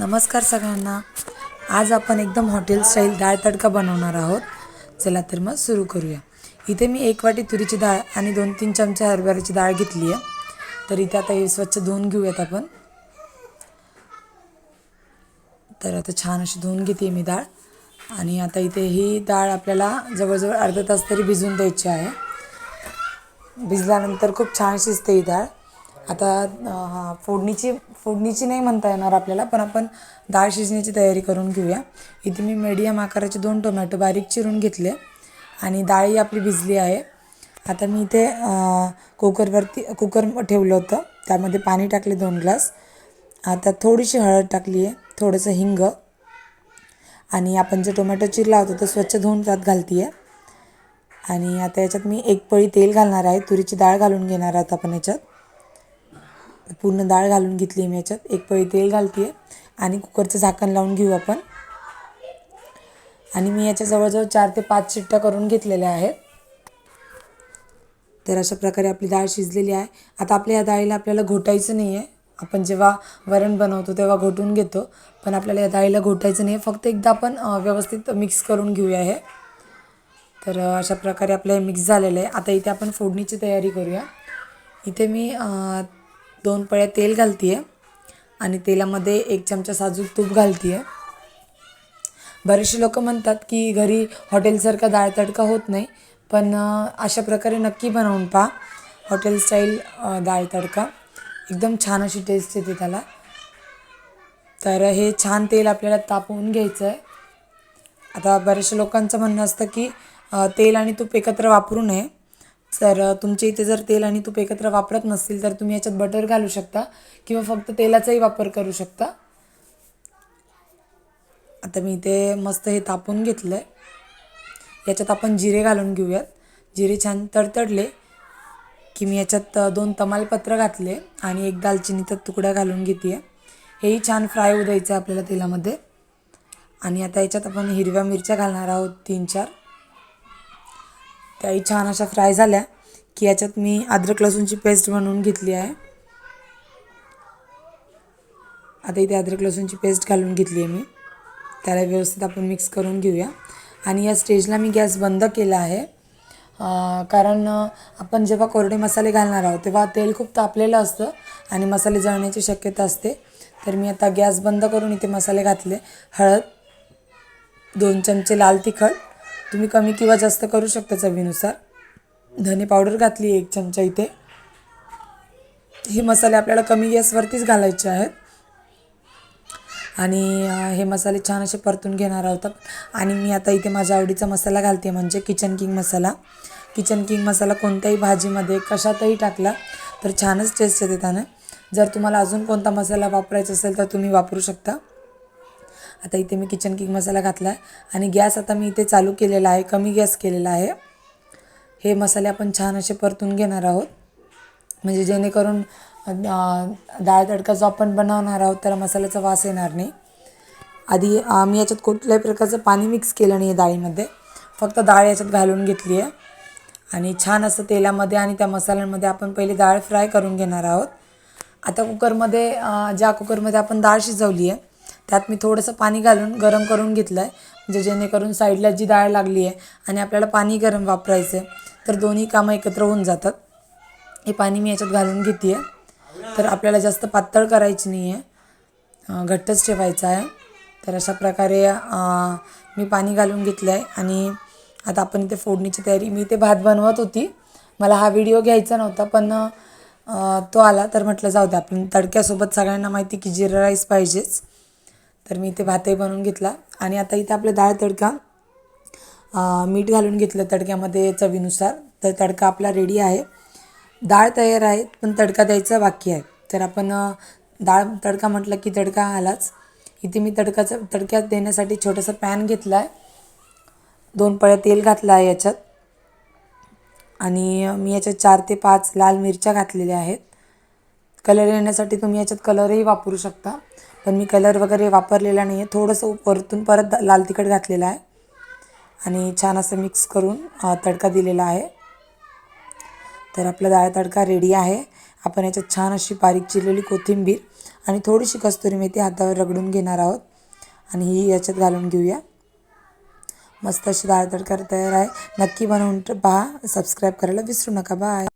नमस्कार सगळ्यांना. आज आपण एकदम हॉटेल स्टाईल डाळ तडका बनवणार आहोत. चला तर मग सुरू करूया. इथे मी एक वाटी तुरीची डाळ आणि दोन तीन चमचे हरभऱ्याची डाळ घेतली आहे. तर इथे आता हे स्वच्छ धुवून घेऊयात आपण. तर आता छान अशी धुवून घेते मी डाळ. आणि आता इथे ही डाळ आपल्याला जवळजवळ अर्धा तास तरी भिजून द्यायची आहे. भिजल्यानंतर खूप छान शिजते ही डाळ. आता फोडणीची फोडणीची नाही म्हणता येणार आपल्याला पण आपण डाळ शिजण्याची तयारी करून घेऊया. इथे मी मीडियम आकाराचे दोन टोमॅटो बारीक चिरून घेतले आणि डाळही आपली भिजली आहे. आता मी इथे कुकरवरती कुकर ठेवलं होतं. त्यामध्ये पाणी टाकले दोन ग्लास. आता थोडीशी हळद टाकली आहे थोडंसं हिंग. आणि आपण जे टोमॅटो चिरला होता तो स्वच्छ धुवून त्यात घालते आहे आणि आता याच्यात मी एक पळी तेल घालणार आहे तुरीची डाळ घालून घेणार आहोत आपण याच्यात. पूर्ण डाळ घालून घेतली मी याच्यात. एक पळी तेल घालते आहे आणि कुकरचं झाकण लावून घेऊ आपण. आणि मी याच्या जवळजवळ चार ते पाच शिट्ट्या करून घेतलेल्या आहेत. तर अशा प्रकारे आपली डाळ शिजलेली आहे. आता आपल्या या डाळीला आपल्याला घोटायचं नाही आहे आपण जेव्हा वरण बनवतो तेव्हा घोटून घेतो. पण आपल्याला या डाळीला घोटायचं नाही आहे फक्त एकदा आपण व्यवस्थित मिक्स करून घेऊया हे. तर अशा प्रकारे आपलं हे मिक्स झालेलं आहे. आता इथे आपण फोडणीची तयारी करूया. इथे मी दोन पळ्या तेल घालते आहे आणि तेलामध्ये एक चमचा साजूक तूप घालते आहे बरेचसे लोक म्हणतात की घरी हॉटेलसारखा डाळ तडका होत नाही पण अशा प्रकारे नक्की बनवून पहा. हॉटेल स्टाईल डाळ तडका एकदम छान अशी टेस्ट येते त्याला. तर हे छान तेल आपल्याला तापवून घ्यायचं आहे आता बऱ्याचशा लोकांचं म्हणणं असतं की तेल आणि तूप एकत्र वापरू नये. तर तुमच्या इथे जर तेल आणि तूप एकत्र वापरत नसतील तर तुम्ही याच्यात बटर घालू शकता किंवा फक्त तेलाचाही वापर करू शकता. आता मी इथे मस्त हे तापून घेतलं आहे याच्यात आपण जिरे घालून घेऊयात. जिरे छान तडतडले की मी याच्यात दोन तमालपत्र घातले आणि एक दालचिनीचा तुकडा घालून घेते आहे हेही छान फ्राय होऊ द्यायचं आहे आपल्याला तेलामध्ये. आणि आता याच्यात आपण हिरव्या मिरच्या घालणार आहोत तीन चार. त्याही छान अशा फ्राय झाल्या की याच्यात मी अद्रक लसूणची पेस्ट बनवून घेतली आहे. आता इथे अद्रक लसूणची पेस्ट घालून घेतली आहे मी. त्याला व्यवस्थित आपण मिक्स करून घेऊया. आणि या स्टेजला मी गॅस बंद केला आहे. कारण आपण जेव्हा कोरडे मसाले घालणार आहोत तेव्हा तेल खूप तापलेलं असतं आणि मसाले जळण्याची शक्यता असते. तर मी आता गॅस बंद करून इथे मसाले घातले. हळद दोन चमचे लाल तिखट तुम्ही कमी किंवा जास्त करू शकता चवीनुसार. धने पावडर घातली एक चमचा इथे. हे मसाले आपल्याला कमी गॅसवरतीच घालायचे आहेत. आणि हे मसाले छान असे परतून घेणार आहोत आणि मी आता इथे माझ्या आवडीचा मसाला घालते म्हणजे Kitchen King Masala. Kitchen King Masala कोणत्याही भाजीमध्ये कशातही टाकला तर छानच टेस्ट येते त्यानं. जर तुम्हाला अजून कोणता मसाला वापरायचा असेल तर तुम्ही वापरू शकता. आता इथे मी किचन किंग मसाला घातला आहे आणि गॅस आता मी इथे चालू केलेला आहे कमी गॅस केलेला आहे. हे मसाले आपण छान असे परतून घेणार आहोत. म्हणजे जेणेकरून डाळ तडका जो आपण बनवणार आहोत त्याला मसाल्याचा वास येणार नाही. आधी मी याच्यात कुठल्याही प्रकारचं पाणी मिक्स केलं नाही आहे डाळीमध्ये. फक्त डाळ याच्यात घालून घेतली आहे. आणि छान असं तेलामध्ये आणि त्या मसाल्यांमध्ये आपण पहिले डाळ फ्राय करून घेणार आहोत. आता कुकरमध्ये ज्या कुकरमध्ये आपण डाळ शिजवली आहे त्यात मी थोडंसं पाणी घालून गरम करून घेतलं आहे म्हणजे जेणेकरून साईडला जी डाळ लागली आहे आणि आपल्याला पाणी गरम वापरायचं आहे तर दोन्ही कामं एकत्र होऊन जातात. हे पाणी मी याच्यात घालून घेते आहे तर आपल्याला जास्त पातळ करायची नाही आहे घट्टच ठेवायचं आहे. तर अशा प्रकारे मी पाणी घालून घेतलं आहे आणि आता आपण इथे फोडणीची तयारी मी ते भात बनवत होती. मला हा व्हिडिओ घ्यायचा नव्हता पण तो आला तर म्हटलं जाऊ द्या आपण तडक्यासोबत सगळ्यांना माहिती की जिरा राईस पाहिजेच. तर मी इथे भातही बनवून घेतला. आणि आता इथे आपलं डाळ तडका मीठ घालून घेतलं तडक्यामध्ये चवीनुसार. तर तडका आपला रेडी आहे. डाळ तयार आहे पण तडका द्यायचा बाकी आहे. तर आपण डाळ तडका म्हटलं की तडका आलाच. इथे मी तडकाचं तडक्यात देण्यासाठी छोटंसं पॅन घेतला आहे दोन पळ्या तेल घातलं आहे याच्यात. आणि मी याच्यात चार ते पाच लाल मिरच्या घातलेल्या आहेत. कलर येण्यासाठी तुम्ही याच्यात कलरही वापरू शकता. पण मी कलर वगैरे वापरलेला नाही आहे थोडंसं वरतून परत लाल तिखट घातलेलं आहे. आणि छान असं मिक्स करून तडका दिलेला आहे. तर आपला डाळ तडका रेडी आहे. आपण याच्यात छान अशी बारीक चिरलेली कोथिंबीर आणि थोडीशी कस्तुरी मेथी हातावर रगडून घेणार आहोत. आणि ही याच्यात घालून घेऊया. मस्त अशी डाळ तडका तयार आहे. नक्की बनवून पहा. सबस्क्राईब करायला विसरू नका. बाय